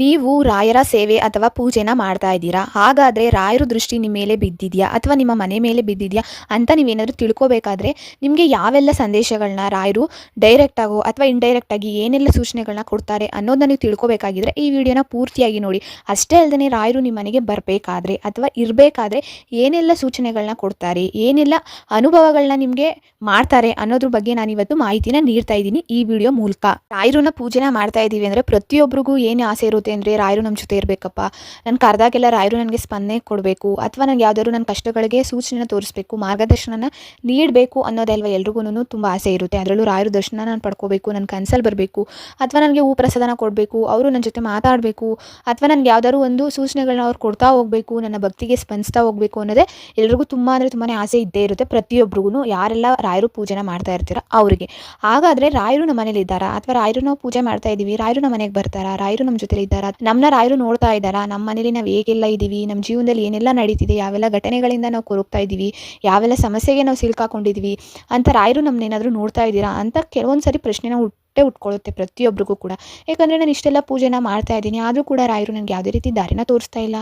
ನೀವು ರಾಯರ ಸೇವೆ ಅಥವಾ ಪೂಜೆನ ಮಾಡ್ತಾ ಇದ್ದೀರಾ? ಹಾಗಾದರೆ ರಾಯರ ದೃಷ್ಟಿ ನಿಮ್ಮ ಮೇಲೆ ಬಿದ್ದಿದೆಯಾ ಅಥವಾ ನಿಮ್ಮ ಮನೆ ಮೇಲೆ ಬಿದ್ದಿದೆಯಾ ಅಂತ ನೀವೇನಾದರೂ ತಿಳ್ಕೋಬೇಕಾದ್ರೆ ನಿಮಗೆ ಯಾವೆಲ್ಲ ಸಂದೇಶಗಳನ್ನ ರಾಯರು ಡೈರೆಕ್ಟಾಗೋ ಅಥವಾ ಇಂಡೈರೆಕ್ಟಾಗಿ ಏನೆಲ್ಲ ಸೂಚನೆಗಳನ್ನ ಕೊಡ್ತಾರೆ ಅನ್ನೋದನ್ನ ನೀವು ತಿಳ್ಕೋಬೇಕಾಗಿದ್ರೆ ಈ ವಿಡಿಯೋನ ಪೂರ್ತಿಯಾಗಿ ನೋಡಿ. ಅಷ್ಟೇ ಅಲ್ಲದೆ ರಾಯರು ನಿಮ್ಮ ಮನೆಗೆ ಬರಬೇಕಾದ್ರೆ ಅಥವಾ ಇರಬೇಕಾದ್ರೆ ಏನೆಲ್ಲ ಸೂಚನೆಗಳನ್ನ ಕೊಡ್ತಾರೆ, ಏನೆಲ್ಲ ಅನುಭವಗಳನ್ನ ನಿಮಗೆ ಮಾಡ್ತಾರೆ ಅನ್ನೋದ್ರ ಬಗ್ಗೆ ನಾನು ಇವತ್ತು ಮಾಹಿತಿನ ನೀಡ್ತಾ ಇದ್ದೀನಿ ಈ ವಿಡಿಯೋ ಮೂಲಕ. ರಾಯರನ್ನ ಪೂಜೆನ ಮಾಡ್ತಾ ಇದ್ದೀವಿ ಅಂದರೆ ಪ್ರತಿಯೊಬ್ಬರಿಗೂ ಏನು ಆಸೆ ಇರುತ್ತೆ ಅಂದರೆ, ರಾಯರು ನಮ್ಮ ಜೊತೆ ಇರಬೇಕಪ್ಪ. ನಾನು ಕರೆದಾಗೆಲ್ಲ ರಾಯರು ನನಗೆ ಸ್ಪಂದನೆ ಕೊಡಬೇಕು, ಅಥವಾ ನನಗೆ ಯಾವುದಾದ್ರು ನನ್ನ ಕಷ್ಟಗಳಿಗೆ ಸೂಚನೆನ ತೋರಿಸ್ಬೇಕು, ಮಾರ್ಗದರ್ಶನನ ನೀಡಬೇಕು ಅನ್ನೋದಲ್ವ ಎಲ್ರಿಗೂ ತುಂಬ ಆಸೆ ಇರುತ್ತೆ. ಅದರಲ್ಲೂ ರಾಯರು ದರ್ಶನ ನಾನು ಪಡ್ಕೋಬೇಕು ನನ್ನ ಕನಸಲ್ಲಿ ಬರಬೇಕು, ಅಥವಾ ನನಗೆ ಹೂ ಪ್ರಸಾದನ ಕೊಡಬೇಕು, ಅವರು ನನ್ನ ಜೊತೆ ಮಾತಾಡಬೇಕು, ಅಥವಾ ನನಗೆ ಯಾವುದಾದ್ರು ಒಂದು ಸೂಚನೆಗಳನ್ನ ಅವ್ರು ಕೊಡ್ತಾ ಹೋಗಬೇಕು, ನನ್ನ ಭಕ್ತಿಗೆ ಸ್ಪಂದಿಸ್ತಾ ಹೋಗಬೇಕು ಅನ್ನೋದೇ ಎಲ್ರಿಗೂ ತುಂಬ ಅಂದರೆ ತುಂಬಾ ಆಸೆ ಇದ್ದೇ ಇರುತ್ತೆ. ಪ್ರತಿಯೊಬ್ಬರಿಗೂ ಯಾರೆಲ್ಲ ರಾಯರು ಪೂಜೆನ ಮಾಡ್ತಾ ಇರ್ತೀರ ಅವರಿಗೆ. ಹಾಗಾದರೆ ರಾಯರು ನಮ್ಮ ಮನೇಲಿ ಇದ್ದಾರಾ? ಅಥವಾ ರಾಯರು ನಾವು ಪೂಜೆ ಮಾಡ್ತಾ ಇದ್ದೀವಿ ರಾಯರು ನಮ್ಮ ಮನೆಗೆ ಬರ್ತಾರಾ? ರಾಯರು ನಮ್ಮ ಜೊತೆ ಇದ್ದಾರಾ? ನಮ್ಮನ್ನ ರಾಯರು ನೋಡ್ತಾ ಇದ್ದಾರಾ? ನಮ್ಮ ಮನೇಲಿ ನಾವು ಹೇಗೆಲ್ಲ ಇದ್ದೀವಿ ನಮ್ಮ ಜೀವನದಲ್ಲಿ ಏನೆಲ್ಲ ನಡೀತಿದೆ? ಯಾವೆಲ್ಲ ಘಟನೆಗಳಿಂದ ನಾವು ಕೊರಗ್ತಾ ಇದ್ದೀವಿ ಯಾವೆಲ್ಲ ಸಮಸ್ಯೆಗೆ ನಾವು ಸಿಲ್ಕಾಕೊಂಡಿದ್ದೀವಿ ಅಂತ ರಾಯರು ನಮ್ಮನ್ನೇನಾದರೂ ನೋಡ್ತಾ ಇದ್ದೀರಾ ಅಂತ ಕೆಲವೊಂದು ಸರಿ ಪ್ರಶ್ನೆನ ಹುಟ್ಟೆ ಉಟ್ಕೊಳ್ಳುತ್ತೆ ಪ್ರತಿಯೊಬ್ಬರಿಗೂ ಕೂಡ. ಯಾಕಂದರೆ ನಾನು ಇಷ್ಟೆಲ್ಲ ಪೂಜೆನ ಮಾಡ್ತಾ ಇದ್ದೀನಿ, ಆದರೂ ಕೂಡ ರಾಯರು ನನಗೆ ಯಾವುದೇ ರೀತಿ ದಾರಿನ ತೋರಿಸ್ತಾ ಇಲ್ಲ.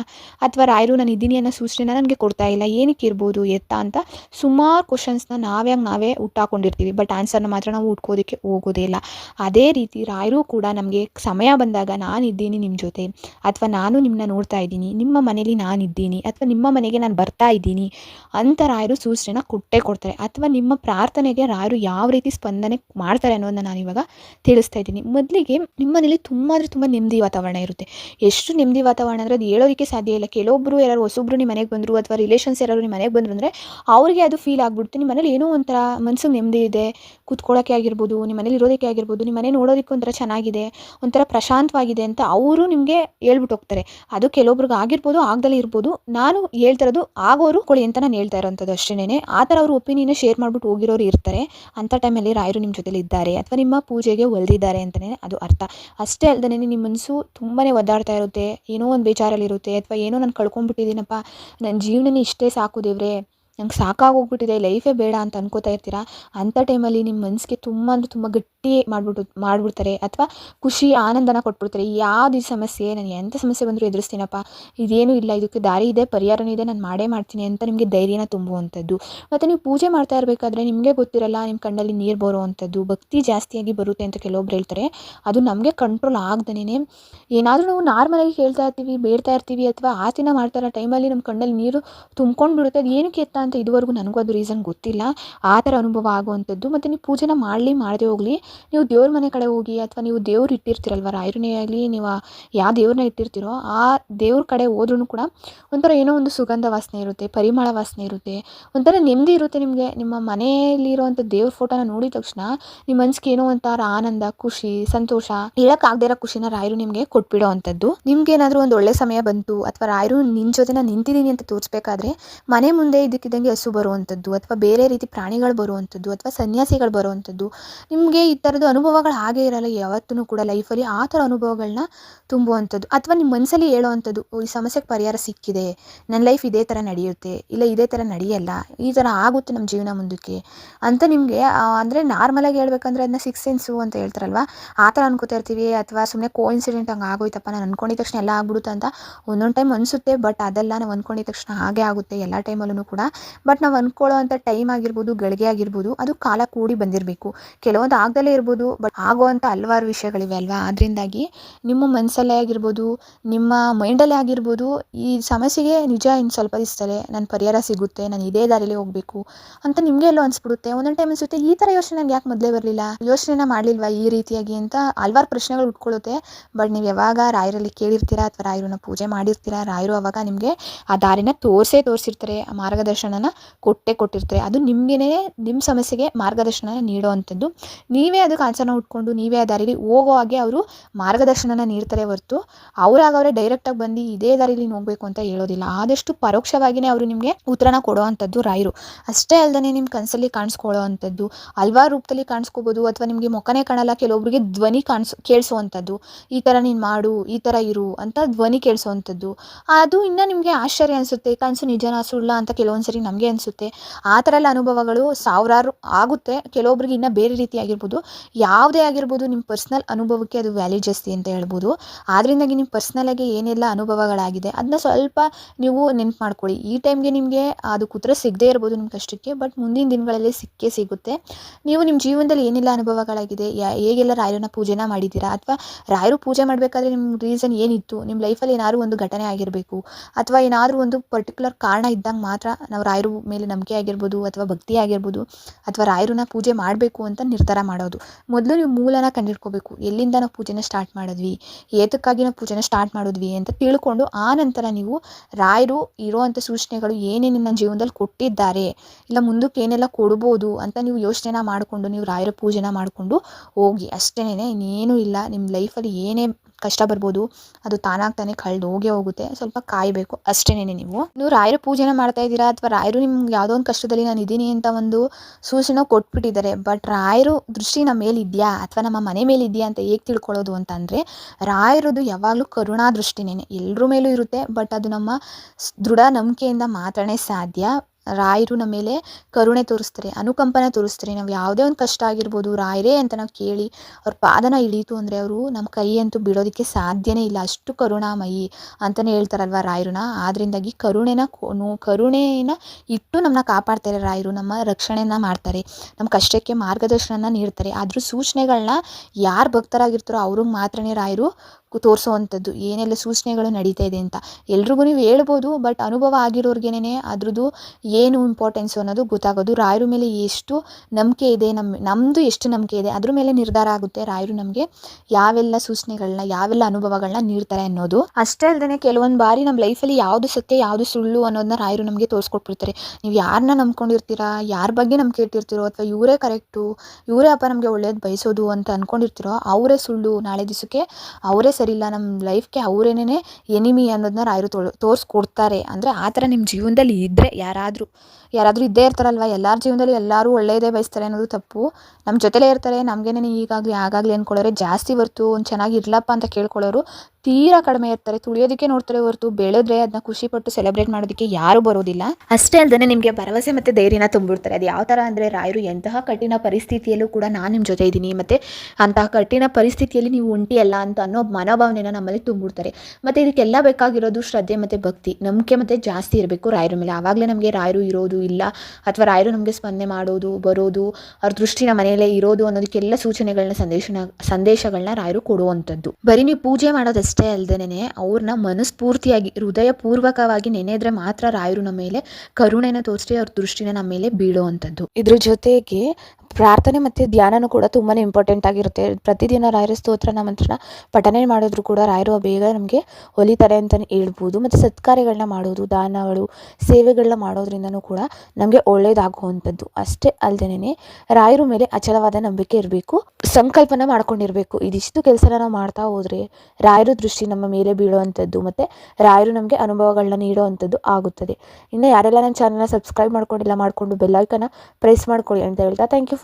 ಅಥವಾ ರಾಯರು ನಾನು ಇದ್ದೀನಿ ಅನ್ನೋ ಸೂಚನೆನ ನನಗೆ ಕೊಡ್ತಾ ಇಲ್ಲ, ಏನಕ್ಕೆ ಇರ್ಬೋದು, ಎತ್ತ ಅಂತ ಸುಮಾರು ಕ್ವಶನ್ಸ್ನ ನಾವ್ಯಾಗ ನಾವೇ ಹುಟ್ಟಾಕೊಂಡಿರ್ತೀವಿ ಬಟ್ ಆನ್ಸರ್ನ ಮಾತ್ರ ನಾವು ಹುಡ್ಕೋದಕ್ಕೆ ಹೋಗೋದೇ ಇಲ್ಲ. ಅದೇ ರೀತಿ ರಾಯರು ಕೂಡ ನಮಗೆ ಸಮಯ ಬಂದಾಗ ನಾನು ಇದ್ದೀನಿ ನಿಮ್ಮ ಜೊತೆ, ಅಥವಾ ನಾನು ನಿಮ್ಮನ್ನ ನೋಡ್ತಾ ಇದ್ದೀನಿ, ನಿಮ್ಮ ಮನೇಲಿ ನಾನಿದ್ದೀನಿ ಅಥವಾ ನಿಮ್ಮ ಮನೆಗೆ ನಾನು ಬರ್ತಾ ಇದ್ದೀನಿ ಅಂತ ರಾಯರು ಸೂಚನೆನ ಕೊಟ್ಟೇ ಕೊಡ್ತಾರೆ. ಅಥವಾ ನಿಮ್ಮ ಪ್ರಾರ್ಥನೆಗೆ ರಾಯರು ಯಾವ ರೀತಿ ಸ್ಪಂದನೆ ಮಾಡ್ತಾರೆ ಅನ್ನೋದನ್ನ ನಾನು ಇವಾಗ ತಿಳಿಸ್ತಾ ಇದ್ದೀನಿ. ಮೊದಲಿಗೆ ನಿಮ್ಮ ಮನೇಲಿ ತುಂಬ ಅಂದರೆ ತುಂಬ ನೆಮ್ಮದಿ ವಾತಾವರಣ ಇರುತ್ತೆ. ಎಷ್ಟು ನೆಮ್ಮದಿ ವಾತಾವರಣ ಅಂದರೆ ಅದು ಹೇಳೋದಕ್ಕೆ ಸಾಧ್ಯ ಇಲ್ಲ. ಕೆಲವೊಬ್ಬರು ಯಾರು ಹೊಸೊಬ್ರು ನಿಮ್ಮ ಮನೆಗೆ ಬಂದರು ಅಥವಾ ರಿಲೇಷನ್ಸ್ ಯಾರು ನಿಮ್ಮ ಮನೆಗೆ ಬಂದರು ಅಂದರೆ ಅವ್ರಿಗೆ ಅದು ಫೀಲ್ ಆಗಿಬಿಡುತ್ತೆ. ನಿಮ್ಮ ಮನೇಲಿ ಏನೋ ಒಂಥರ ಮನಸ್ಸು ನೆಮ್ಮದಿ ಇದೆ ಕೂತ್ಕೊಳ್ಳೋಕೆ ಆಗಿರ್ಬೋದು ನಿಮ್ಮ ಮನೇಲಿ ಇರೋದಕ್ಕೆ ಆಗಿರ್ಬೋದು ನಿಮ್ಮ ಮನೆ ನೋಡೋದಕ್ಕೆ ಒಂಥರ ಚೆನ್ನಾಗಿದೆ, ಒಂಥರ ಪ್ರಶಾಂತವಾಗಿದೆ ಅಂತ ಅವರು ನಿಮಗೆ ಹೇಳ್ಬಿಟ್ಟು ಹೋಗ್ತಾರೆ. ಅದು ಕೆಲವೊಬ್ರಿಗೆ ಆಗಿರ್ಬೋದು ಆಗದಲ್ಲೇ ಇರ್ಬೋದು. ನಾನು ಹೇಳ್ತಾ ಇರೋದು ಆಗೋರು ಕೊಳಿ ಅಂತ ನಾನು ಹೇಳ್ತಾ ಇರೋಂಥದ್ದು ಅಷ್ಟೇನೆ ಆ ಥರ ಅವ್ರ ಒಪಿನಿಯನ್ ಶೇರ್ ಮಾಡ್ಬಿಟ್ಟು ಹೋಗಿರೋರು ಇರ್ತಾರೆ. ಅಂಥ ಟೈಮಲ್ಲಿ ರಾಯರು ನಿಮ್ಮ ಜೊತೆಲಿ ಇದ್ದಾರೆ. ಅಥವಾ ನಿಮ್ಮ ಪೂಜೆಗೆ ಒಲ್ದಿದ್ದಾರೆ ಅಂತಲೇ ಅದು ಅರ್ಥ. ಅಷ್ಟೇ ಅಲ್ಲದೆ ನಿಮ್ಮ ಮನಸ್ಸು ತುಂಬಾ ಒದ್ದಾಡ್ತಾ ಇರುತ್ತೆ, ಏನೋ ಒಂದು ಬೇಜಾರಲ್ಲಿರುತ್ತೆ, ಅಥವಾ ಏನೋ ನಾನು ಕಳ್ಕೊಂಡ್ಬಿಟ್ಟಿದ್ದೀನಪ್ಪ ನನ್ನ ಜೀವನನೇ ಇಷ್ಟೇ ಸಾಕು ದೇವ್ರೆ. ನಂಗೆ ಸಾಕಾಗೋಗ್ಬಿಟ್ಟಿದೆ ಲೈಫೇ ಬೇಡ ಅಂತ ಅನ್ಕೋತಾ ಇರ್ತೀರಾ? ಅಂಥ ಟೈಮಲ್ಲಿ ನಿಮ್ಮ ಮನಸ್ಸಿಗೆ ತುಂಬ ಅಂದರೆ ತುಂಬ ಗಟ್ಟಿ ಮಾಡಿಬಿಟ್ಟು, ಮಾಡಿಬಿಡ್ತಾರೆ ಅಥವಾ ಖುಷಿ, ಆನಂದನ ಕೊಟ್ಬಿಡ್ತಾರೆ. ಯಾವುದು ಈ ಸಮಸ್ಯೆ, ನಾನು ಎಂಥ ಸಮಸ್ಯೆ ಬಂದರೂ ಎದುರಿಸ್ತೀನಪ್ಪ. ಇದೇನು ಇಲ್ಲ, ಇದಕ್ಕೆ ದಾರಿ ಇದೆ, ಪರಿಹಾರನೂ ಇದೆ, ನಾನು ಮಾಡೇ ಮಾಡ್ತೀನಿ ಅಂತ ನಿಮಗೆ ಧೈರ್ಯನ ತುಂಬುವಂಥದ್ದು. ಮತ್ತು ನೀವು ಪೂಜೆ ಮಾಡ್ತಾ ಇರಬೇಕಾದ್ರೆ ನಿಮಗೆ ಗೊತ್ತಿರಲ್ಲ ನಿಮ್ಮ ಕಣ್ಣಲ್ಲಿ ನೀರು ಬರುವಂಥದ್ದು, ಭಕ್ತಿ ಜಾಸ್ತಿಯಾಗಿ ಬರುತ್ತೆ ಅಂತ ಕೆಲವೊಬ್ರು ಹೇಳ್ತಾರೆ. ಅದು ನಮಗೆ ಕಂಟ್ರೋಲ್ ಆಗ್ದೇ ಏನಾದರೂ ನಾವು ನಾರ್ಮಲಾಗಿ ಕೇಳ್ತಾ ಇರ್ತೀವಿ, ಬೇಡ್ತಾ ಇರ್ತೀವಿ ಅಥವಾ ಆತಿನ ಮಾಡ್ತಾ ಇರೋ ಟೈಮಲ್ಲಿ ನಮ್ಮ ಕಣ್ಣಲ್ಲಿ ನೀರು ತುಂಬ್ಕೊಂಡು ಬಿಡುತ್ತೆ ಅದು ಏನಕ್ಕೆ ಎತ್ತ ಅಂತ ಇದುವರೆಗೂ ನನಗೂ ಅದು ರೀಸನ್ ಗೊತ್ತಿಲ್ಲ. ಆ ಥರ ಅನುಭವ ಆಗುವಂಥದ್ದು. ಮತ್ತು ನೀವು ಪೂಜೆನ ಮಾಡಲಿ, ಮಾಡದೆ ಹೋಗಲಿ. ನೀವು ದೇವ್ರ ಮನೆ ಕಡೆ ಹೋಗಿ ಅಥವಾ ನೀವು ದೇವ್ರು ಇಟ್ಟಿರ್ತೀರಲ್ವ, ರಾಯರನೇ ಆಗಲಿ, ನೀವು ಯಾವ ದೇವ್ರನ್ನ ಇಟ್ಟಿರ್ತೀರೋ, ಆ ದೇವ್ರ ಕಡೆ ಹೋದ್ರೂ ಕೂಡ ಒಂಥರ ಏನೋ ಒಂದು ಸುಗಂಧ ವಾಸನೆ ಇರುತ್ತೆ, ಪರಿಮಳ ವಾಸನೆ ಇರುತ್ತೆ. ಒಂಥರ ನೆಮ್ಮದಿ ಇರುತ್ತೆ ನಿಮಗೆ. ನಿಮ್ಮ ಮನೆಯಲ್ಲಿರುವಂಥ ದೇವ್ರ ಫೋಟೋನ ನೋಡಿದ ತಕ್ಷಣ ನಿಮ್ಮ ಮನ್ಸಿಗೆ ಏನೋ ಒಂಥರ ಆನಂದ, ಖುಷಿ, ಸಂತೋಷ ಹೇಳೋಕ್ಕಾಗದೇ ಇರೋ ಖುಷಿನ ರಾಯರು ನಿಮಗೆ ಕೊಟ್ಬಿಡೋ ಅಂಥದ್ದು. ನಿಮ್ಗೆ ಏನಾದರೂ ಒಂದು ಒಳ್ಳೆ ಸಮಯ ಬಂತು ಅಥವಾ ರಾಯರು ನಿನ್ನ ಜೊತೆ ನಿಂತಿದ್ದೀನಿ ಅಂತ ತೋರಿಸ್ಬೇಕಾದ್ರೆ ಮನೆ ಮುಂದೆ ಇದಕ್ಕಿದ್ದಂಗೆ ಹಸು ಬರುವಂಥದ್ದು ಅಥವಾ ಬೇರೆ ರೀತಿ ಪ್ರಾಣಿಗಳು ಬರುವಂಥದ್ದು ಅಥವಾ ಸನ್ಯಾಸಿಗಳು ಬರುವಂಥದ್ದು, ನಿಮಗೆ ಈ ಥರದ್ದು ಅನುಭವಗಳು ಹಾಗೇ ಇರಲ್ಲ ಯಾವತ್ತೂ ಕೂಡ ಲೈಫಲ್ಲಿ ಆ ಥರ ಅನುಭವಗಳನ್ನ ತುಂಬುವಂಥದ್ದು. ಅಥವಾ ನಿಮ್ಮ ಮನಸ್ಸಲ್ಲಿ ಹೇಳೋವಂಥದ್ದು ಈ ಸಮಸ್ಯೆಗೆ ಪರಿಹಾರ ಸಿಕ್ಕಿದೆ, ನನ್ನ ಲೈಫ್ ಇದೇ ಥರ ನಡೆಯುತ್ತೆ, ಇಲ್ಲ ಇದೇ ಥರ ನಡೆಯಲ್ಲ, ಈ ಥರ ಆಗುತ್ತೆ ನಮ್ಮ ಜೀವನ ಮುಂದಕ್ಕೆ ಅಂತ ನಿಮಗೆ ಅಂದರೆ ನಾರ್ಮಲಾಗಿ ಹೇಳ್ಬೇಕಂದ್ರೆ ಅದನ್ನ ಸಿಕ್ಸ್ ಸೆನ್ಸು ಅಂತ ಹೇಳ್ತಾರಲ್ವ? ಆ ಥರ ಅನ್ಕೋತಾ ಇರ್ತೀವಿ, ಅಥವಾ ಸುಮ್ಮನೆ ಕೋ ಇನ್ಸಿಡೆಂಟ್ ಹಂಗೆ ಆಗೋಯ್ತಪ್ಪ, ನಾನು ಅಂದ್ಕೊಂಡಿದ ತಕ್ಷಣ ಎಲ್ಲ ಆಗ್ಬಿಡುತ್ತೆ ಅಂತ ಒಂದೊಂದು ಟೈಮ್ ಅನಿಸುತ್ತೆ ಬಟ್ ಅದೆಲ್ಲ ನಾವು ಅಂದ್ಕೊಂಡಿದ ತಕ್ಷಣ ಹಾಗೆ ಆಗುತ್ತೆ, ಎಲ್ಲ ಟೈಮಲ್ಲೂ ಕೂಡ. ಬಟ್ ನಾವು ಅಂದ್ಕೊಳ್ಳೋ ಅಂಥ ಟೈಮ್ ಆಗಿರ್ಬೋದು, ಗಳಿಗೆ ಆಗಿರ್ಬೋದು, ಅದು ಕಾಲ ಕೂಡಿ ಬಂದಿರಬೇಕು. ಕೆಲವೊಂದು ಆಗದಲ್ಲೇ ಇರ್ಬೋದು ಬಟ್ ಆಗೋವಂಥ ಹಲವಾರು ವಿಷಯಗಳಿವೆ ಅಲ್ವಾ? ಅದರಿಂದಾಗಿ ನಿಮ್ಮ ಮನಸ್ಸಲ್ಲೇ ಆಗಿರ್ಬೋದು, ನಿಮ್ಮ ಮೈಂಡಲ್ಲೇ ಆಗಿರ್ಬೋದು, ಈ ಸಮಸ್ಯೆಗೆ ನಿಜ ಇನ್ನು ಸ್ವಲ್ಪ ದಿವಸದಲ್ಲೇ ನನ್ನ ಪರಿಹಾರ ಸಿಗುತ್ತೆ, ನಾನು ಇದೇ ದಾರಿಲೇ ಹೋಗಬೇಕು ಅಂತ ನಿಮಗೆ ಎಲ್ಲೋ ಅನಿಸ್ಬಿಡುತ್ತೆ. ಒಂದೊಂದು ಟೈಮ್ ಅನಿಸುತ್ತೆ, ಈ ಥರ ಯೋಚನೆ ನನಗೆ ಯಾಕೆ ಮೊದಲೇ ಬರಲಿಲ್ಲ? ಯೋಚನೆನ ಮಾಡಲಿಲ್ವಾ ಈ ರೀತಿಯಾಗಿ ಅಂತ ಹಲ್ವಾರು ಪ್ರಶ್ನೆಗಳು ಉಟ್ಕೊಳ್ಳುತ್ತೆ. ಬಟ್ ನೀವು ಯಾವಾಗ ರಾಯರಲ್ಲಿ ಕೇಳಿರ್ತೀರಾ ಅಥವಾ ರಾಯರನ್ನ ಪೂಜೆ ಮಾಡಿರ್ತೀರಾ, ರಾಯರು ಅವಾಗ ನಿಮಗೆ ಆ ದಾರಿನ ತೋರಿಸೇ ತೋರಿಸಿರ್ತಾರೆ, ಆ ಮಾರ್ಗದರ್ಶನನ ಕೊಟ್ಟೆ ಕೊಟ್ಟಿರ್ತಾರೆ ಅದು ನಿಮಗೇನೆ ನಿಮ್ಮ ಸಮಸ್ಯೆಗೆ ಮಾರ್ಗದರ್ಶನ ನೀಡುವಂಥದ್ದು. ನೀವೇ ಅದಕ್ಕೆ ಆನ್ಸರ್ನ ಉಟ್ಕೊಂಡು ನೀವೇ ಆ ದಾರಿಲಿ ಹೋಗೋ ಹಾಗೆ ಅವರು ಮಾರ್ಗದರ್ಶನನ ನೀಡ್ತಾರೆ ಹೊರತು ಅವರಾಗ ಅವರೇ ಡೈರೆಕ್ಟಾಗಿ ಬಂದು ಇದೇ ದಾರಿಲಿ ಹೋಗಬೇಕು ಅಂತ ಹೇಳೋದಿಲ್ಲ. ಆದಷ್ಟು ಪರೋಕ್ಷವಾಗಿಯೇ ಅವರು ನಿಮಗೆ ಉತ್ತರನ ಕೊಡುವಂಥದ್ದು ರಾಯರು. ಅಷ್ಟೇ ಅಲ್ಲದೆ ನಿಮ್ಮ ಕನಸಲ್ಲಿ ಕಾಣಿಸ್ಕೊಳ್ಳೋ ಅಂಥದ್ದು ಹಲ್ವಾರು ರೂಪದಲ್ಲಿ ಕಾಣಿಸ್ಕೋಬೋದು ಅಥವಾ ನಿಮಗೆ ಮೊಕ್ಕನೇ ಕಾಣಲ್ಲ ಕೆಲವೊಬ್ಬರಿಗೆ ಧ್ವನಿ ಕಾಣಿಸ್ ಕೇಳಿಸುವಂಥದ್ದು. ಈ ಥರ ನೀನು ಮಾಡು, ಈ ಥರ ಇರು ಅಂತ ಧ್ವನಿ ಕೇಳಿಸುವಂಥದ್ದು. ಅದು ಇನ್ನೂ ನಿಮಗೆ ಆಶ್ಚರ್ಯ ಅನಿಸುತ್ತೆ. ಕನಸು ನಿಜನ ಸುಳ್ಳ ಅಂತ ಕೆಲವೊಂದು ಸರಿ ನಮಗೆ ಅನಿಸುತ್ತೆ. ಆ ಥರ ಎಲ್ಲ ಅನುಭವಗಳು ಸಾವಿರಾರು ಆಗುತ್ತೆ. ಕೆಲವೊಬ್ರಿಗೆ ಇನ್ನೂ ಬೇರೆ ರೀತಿ ಆಗಿರ್ಬೋದು. ಯಾವುದೇ ಆಗಿರ್ಬೋದು ನಿಮ್ಮ ಪರ್ಸ್ನಲ್ ಅನುಭವಕ್ಕೆ ಅದು ವ್ಯಾಲ್ಯೂ ಜಾಸ್ತಿ ಅಂತ ಹೇಳ್ಬೋದು. ಆದ್ದರಿಂದಾಗಿ ನಿಮ್ಮ ಪರ್ಸ್ನಲಾಗಿ ಏನೆಲ್ಲ ಅನುಭವಗಳಾಗಿದೆ ಅದನ್ನ ಸ್ವಲ್ಪ ನೀವು ನೆನ್ಪು ಮಾಡ್ಕೊಳ್ಳಿ. ಈ ಟೈಮ್ಗೆ ನಿಮಗೆ ಅದು ಕುತ್ರ ಸಿಗದೇ ಇರ್ಬೋದು ನಿಮ್ಮ ಕಷ್ಟಕ್ಕೆ ಬಟ್ ಮುಂದಿನ ದಿನಗಳಲ್ಲಿ ಸಿಕ್ಕೇ ಸಿಗುತ್ತೆ. ನೀವು ನಿಮ್ಮ ಜೀವನದಲ್ಲಿ ಏನೆಲ್ಲ ಅನುಭವಗಳಾಗಿದೆ, ಯಾ, ಹೇಗೆಲ್ಲ ರಾಯರನ್ನ ಪೂಜೆನ ಮಾಡಿದ್ದೀರಾ? ಅಥವಾ ರಾಯರು ಪೂಜೆ ಮಾಡಬೇಕಾದ್ರೆ ನಿಮ್ಮ ರೀಸನ್ ಏನಿತ್ತು? ನಿಮ್ಮ ಲೈಫಲ್ಲಿ ಏನಾದ್ರು ಒಂದು ಘಟನೆ ಆಗಿರಬೇಕು, ಅಥವಾ ಏನಾದರೂ ಒಂದು ಪರ್ಟಿಕ್ಯುಲರ್ ಕಾರಣ ಇದ್ದಾಗ ಮಾತ್ರ ನಾವು ರಾಯರ ಮೇಲೆ ನಂಬಿಕೆ ಆಗಿರ್ಬೋದು ಅಥವಾ ಭಕ್ತಿ ಆಗಿರ್ಬೋದು ಅಥವಾ ರಾಯರನ್ನ ಪೂಜೆ ಮಾಡಬೇಕು ಅಂತ ನಿರ್ಧಾರ ಮಾಡೋದು. ಮೊದಲು ನೀವು ಮೂಲನ ಕಂಡಿಡ್ಕೋಬೇಕು. ಎಲ್ಲಿಂದ ನಾವು ಪೂಜೆನ ಸ್ಟಾರ್ಟ್ ಮಾಡಿದ್ವಿ? ಏತಕ್ಕಾಗಿ ನಾವು ಪೂಜೆನ ಸ್ಟಾರ್ಟ್ ಮಾಡಿದ್ವಿ ಅಂತ ತಿಳ್ಕೊಂಡು ಆ ನಂತರ ನೀವು ರಾಯರು ಇರೋವಂಥ ಸೂಚನೆಗಳು ಏನೇನು ನನ್ನ ಜೀವನದಲ್ಲಿ ಕೊಟ್ಟಿದ್ದಾರೆ, ಇಲ್ಲ ಮುಂದಕ್ಕೆ ಏನೆಲ್ಲ ಕೊಡ್ಬೋದು ಅಂತ ನೀವು ಯೋಚನೆನ ಮಾಡಿಕೊಂಡು ನೀವು ರಾಯರ ಪೂಜೆನ ಮಾಡಿಕೊಂಡು ಹೋಗಿ. ಅಷ್ಟೇನೆ ಇನ್ನೇನೂ ಇಲ್ಲ. ನಿಮ್ಮ ಲೈಫಲ್ಲಿ ಏನೇ ಕಷ್ಟ ಬರ್ಬೋದು, ಅದು ತಾನಾಗಿ ತಾನೇ ಕಳೆದು ಹೋಗೇ ಹೋಗುತ್ತೆ. ಸ್ವಲ್ಪ ಕಾಯಬೇಕು ಅಷ್ಟೇನೆ ನೀವು ನೀವು ರಾಯರ ಪೂಜೆನ ಮಾಡ್ತಾ ಇದ್ದೀರಾ ಅಥವಾ ರಾಯರು ನಿಮ್ಗೆ ಯಾವುದೋ ಒಂದು ಕಷ್ಟದಲ್ಲಿ ನಾನು ಇದ್ದೀನಿ ಅಂತ ಒಂದು ಸೂಚನೆ ಕೊಟ್ಬಿಟ್ಟಿದ್ದಾರೆ. ಬಟ್ ರಾಯರು ದೃಷ್ಟಿ ನಮ್ಮ ಮೇಲೆ ಇದೆಯಾ ಅಥವಾ ನಮ್ಮ ಮನೆ ಮೇಲೆ ಅಂತ ಹೇಗೆ ತಿಳ್ಕೊಳ್ಳೋದು ಅಂತಂದರೆ, ರಾಯರದು ಯಾವಾಗಲೂ ಕರುಣಾ ದೃಷ್ಟಿನೇ ಎಲ್ಲರ ಮೇಲೂ ಇರುತ್ತೆ, ಬಟ್ ಅದು ನಮ್ಮ ದೃಢ ನಂಬಿಕೆಯಿಂದ ಮಾತ್ರನೇ ಸಾಧ್ಯ. ರಾಯರು ನಮ್ಮ ಮೇಲೆ ಕರುಣೆ ತೋರಿಸ್ತಾರೆ, ಅನುಕಂಪನ ತೋರಿಸ್ತಾರೆ. ನಾವು ಯಾವುದೇ ಒಂದು ಕಷ್ಟ ಆಗಿರ್ಬೋದು, ರಾಯರೇ ಅಂತ ನಾವು ಕೇಳಿ ಅವ್ರ ಪಾದನ ಇಳೀತು ಅಂದರೆ ಅವರು ನಮ್ಮ ಕೈ ಅಂತೂ ಬಿಡೋದಕ್ಕೆ ಸಾಧ್ಯನೇ ಇಲ್ಲ. ಅಷ್ಟು ಕರುಣಾಮಯಿ ಅಂತಲೇ ಹೇಳ್ತಾರಲ್ವ ರಾಯರನ್ನ ಆದ್ರಿಂದಾಗಿ ಕರುಣೆನ ಕರುಣೆನ ಇಟ್ಟು ನಮ್ಮನ್ನ ಕಾಪಾಡ್ತಾರೆ ರಾಯರು. ನಮ್ಮ ರಕ್ಷಣೆನ ಮಾಡ್ತಾರೆ. ನಮ್ಮ ಕಷ್ಟಕ್ಕೆ ಮಾರ್ಗದರ್ಶನ ನೀಡ್ತಾರೆ. ಆದರೂ ಸೂಚನೆಗಳನ್ನ ಯಾರು ಭಕ್ತರಾಗಿರ್ತಾರೋ ಅವ್ರಿಗೆ ಮಾತ್ರನೇ ರಾಯರು ತೋರಿಸೋವಂಥದ್ದು, ಏನೆಲ್ಲ ಸೂಚನೆಗಳು ನಡೀತಾ ಇದೆ ಅಂತ. ಎಲ್ರಿಗೂ ನೀವು ಹೇಳ್ಬೋದು, ಬಟ್ ಅನುಭವ ಆಗಿರೋರ್ಗೇನೆ ಅದ್ರದ್ದು ಏನು ಇಂಪಾರ್ಟೆನ್ಸ್ ಅನ್ನೋದು ಗೊತ್ತಾಗೋದು. ರಾಯರ ಮೇಲೆ ಎಷ್ಟು ನಂಬಿಕೆ ಇದೆ ನಮ್ಮ ನಮ್ಮದು ಎಷ್ಟು ನಂಬಿಕೆ ಇದೆ, ಅದ್ರ ಮೇಲೆ ನಿರ್ಧಾರ ಆಗುತ್ತೆ. ರಾಯರು ನಮಗೆ ಯಾವೆಲ್ಲ ಸೂಚನೆಗಳನ್ನ, ಯಾವೆಲ್ಲ ಅನುಭವಗಳನ್ನ ನೀಡ್ತಾರೆ ಅನ್ನೋದು. ಅಷ್ಟೇ ಅಲ್ಲದೆ ಕೆಲವೊಂದು ಬಾರಿ ನಮ್ಮ ಲೈಫಲ್ಲಿ ಯಾವುದು ಸತ್ಯ, ಯಾವುದು ಸುಳ್ಳು ಅನ್ನೋದನ್ನ ರಾಯರು ನಮಗೆ ತೋರಿಸ್ಕೊಟ್ಬಿಡ್ತಾರೆ. ನೀವು ಯಾರನ್ನ ನಂಬ್ಕೊಂಡಿರ್ತೀರಾ, ಯಾರ ಬಗ್ಗೆ ನಂಬಿಕೆ ಇಟ್ಟಿರ್ತೀರೋ ಅಥವಾ ಇವರೇ ಕರೆಕ್ಟು ಇವರೇ ಅಪ್ಪ ನಮಗೆ ಒಳ್ಳೇದು ಬಯಸೋದು ಅಂತ ಅಂದ್ಕೊಂಡಿರ್ತೀರೋ ಅವರೇ ಸುಳ್ಳು ನಾಳೆ ದಿವಸಕ್ಕೆ ಅವರೇ ಇಲ್ಲ ನಮ್ಮ ಲೈಫ್ಗೆ ಅವರೇನೇ ಎನಿಮಿ ಅನ್ನೋದನ್ನ ರಾಯರು ತೋ ತೋರಿಸ್ಕೊಡ್ತಾರೆ. ಅಂದರೆ ಆ ಥರ ನಿಮ್ಮ ಜೀವನದಲ್ಲಿ ಇದ್ದರೆ ಯಾರಾದರೂ ಯಾರಾದರೂ ಇದ್ದೇ ಇರ್ತಾರಲ್ವ? ಎಲ್ಲರ ಜೀವನದಲ್ಲಿ ಎಲ್ಲರೂ ಒಳ್ಳೆಯದೇ ಬಯಸ್ತಾರೆ ಅನ್ನೋದು ತಪ್ಪು. ನಮ್ಮ ಜೊತೆಲೇ ಇರ್ತಾರೆ ನಮಗೇನೇ ಈಗಾಗಲೇ ಆಗಾಗಲೇ ಅಂದ್ಕೊಳ್ಳೋರೆ ಜಾಸ್ತಿ ಹೊರ್ತು, ಒಂದು ಚೆನ್ನಾಗಿ ಇರ್ಲಪ್ಪ ಅಂತ ಕೇಳ್ಕೊಳ್ಳೋರು ತೀರಾ ಕಡಿಮೆ ಇರ್ತಾರೆ ತುಳಿಯೋದಕ್ಕೆ ನೋಡ್ತಾರೆ ಹೊರತು ಬೆಳೆದ್ರೆ ಅದನ್ನ ಖುಷಿಪಟ್ಟು ಸೆಲೆಬ್ರೇಟ್ ಮಾಡೋದಕ್ಕೆ ಯಾರು ಬರೋದಿಲ್ಲ. ಅಷ್ಟೇ ಅಲ್ಲದೆ ನಿಮಗೆ ಭರವಸೆ ಮತ್ತು ಧೈರ್ಯನ ತುಂಬಿಡ್ತಾರೆ. ಅದು ಯಾವ ಥರ ಅಂದರೆ ರಾಯರು ಎಂತಹ ಕಠಿಣ ಪರಿಸ್ಥಿತಿಯಲ್ಲೂ ಕೂಡ ನಾನು ನಿಮ್ಮ ಜೊತೆ ಇದ್ದೀನಿ. ಮತ್ತು ಅಂತಹ ಕಠಿಣ ಪರಿಸ್ಥಿತಿಯಲ್ಲಿ ನೀವು ಒಂಟಿಯಲ್ಲ ಅಂತ ಅನ್ನೋ ಮನೋಭಾವನೆನ ನಮ್ಮಲ್ಲಿ ತುಂಬಿಡ್ತಾರೆ. ಮತ್ತು ಇದಕ್ಕೆಲ್ಲ ಬೇಕಾಗಿರೋದು ಶ್ರದ್ಧೆ ಮತ್ತು ಭಕ್ತಿ. ನಂಬಿಕೆ ಮತ್ತು ಜಾಸ್ತಿ ಇರಬೇಕು ರಾಯರ ಮೇಲೆ. ಆವಾಗಲೇ ನಮಗೆ ರಾಯರು ಇರೋದು ಇಲ್ಲ. ಅಥವಾ ರಾಯರು ನಮಗೆ ಸ್ಪಂದನೆ ಮಾಡೋದು, ಬರೋದು, ಅವ್ರ ದೃಷ್ಟಿನ ಮನೆಯಲ್ಲೇ ಇರೋದು ಅನ್ನೋದಕ್ಕೆಲ್ಲ ಸೂಚನೆಗಳನ್ನ, ಸಂದೇಶನ, ಸಂದೇಶಗಳನ್ನ ರಾಯರು ಕೊಡುವಂಥದ್ದು. ಬರೀ ನೀವು ಪೂಜೆ ಮಾಡೋದಷ್ಟೇ ಅಲ್ಲದೇನೆ ಅವ್ರನ್ನ ಮನಸ್ಫೂರ್ತಿಯಾಗಿ ಹೃದಯಪೂರ್ವಕವಾಗಿ ನೆನೆದ್ರೆ ಮಾತ್ರ ರಾಯರು ನಮ್ಮ ಮೇಲೆ ಕರುಣೆನ ತೋರಿಸಿ ಅವ್ರ ದೃಷ್ಟಿನ ನಮ್ಮ ಮೇಲೆ ಬೀಳುವಂಥದ್ದು. ಇದ್ರ ಜೊತೆಗೆ ಪ್ರಾರ್ಥನೆ ಮತ್ತು ಧ್ಯಾನನೂ ಕೂಡ ತುಂಬಾ ಇಂಪಾರ್ಟೆಂಟ್ ಆಗಿರುತ್ತೆ. ಪ್ರತಿದಿನ ರಾಯರ ಸ್ತೋತ್ರ ನಮ್ಮ ಹತ್ರ ಪಠನೆ ಮಾಡಿದ್ರು ಕೂಡ ರಾಯರು ಬೇಗ ನಮಗೆ ಹೊಲಿತಾರೆ ಅಂತಲೇ ಹೇಳ್ಬೋದು. ಮತ್ತು ಸತ್ಕಾರ್ಯಗಳನ್ನ ಮಾಡೋದು, ದಾನಗಳು ಸೇವೆಗಳನ್ನ ಮಾಡೋದ್ರಿಂದನೂ ಕೂಡ ನಮಗೆ ಒಳ್ಳೆಯದಾಗುವಂಥದ್ದು ಅಷ್ಟೇ ಅಲ್ಲದೇನೆ ರಾಯರ ಮೇಲೆ ಅಚಲವಾದ ನಂಬಿಕೆ ಇರಬೇಕು. ಸಂಕಲ್ಪನ ಮಾಡ್ಕೊಂಡಿರಬೇಕು. ಇದಿಷ್ಟು ಕೆಲಸನ ನಾವು ಮಾಡ್ತಾ ಹೋದರೆ ರಾಯರು ದೃಷ್ಟಿ ನಮ್ಮ ಮೇಲೆ ಬೀಳುವಂಥದ್ದು ಮತ್ತು ರಾಯರು ನಮಗೆ ಅನುಭವಗಳನ್ನ ನೀಡುವಂಥದ್ದು ಆಗುತ್ತದೆ. ಇನ್ನು ಯಾರೆಲ್ಲ ನನ್ನ ಚಾನಲ್ನ ಸಬ್ಸ್ಕ್ರೈಬ್ ಮಾಡ್ಕೊಂಡಿಲ್ಲ ಮಾಡಿಕೊಂಡು ಬೆಲ್ಲೈಕನ್ನ ಪ್ರೆಸ್ ಮಾಡ್ಕೊಳ್ಳಿ ಅಂತ ಹೇಳ್ತಾ ಥ್ಯಾಂಕ್ ಯು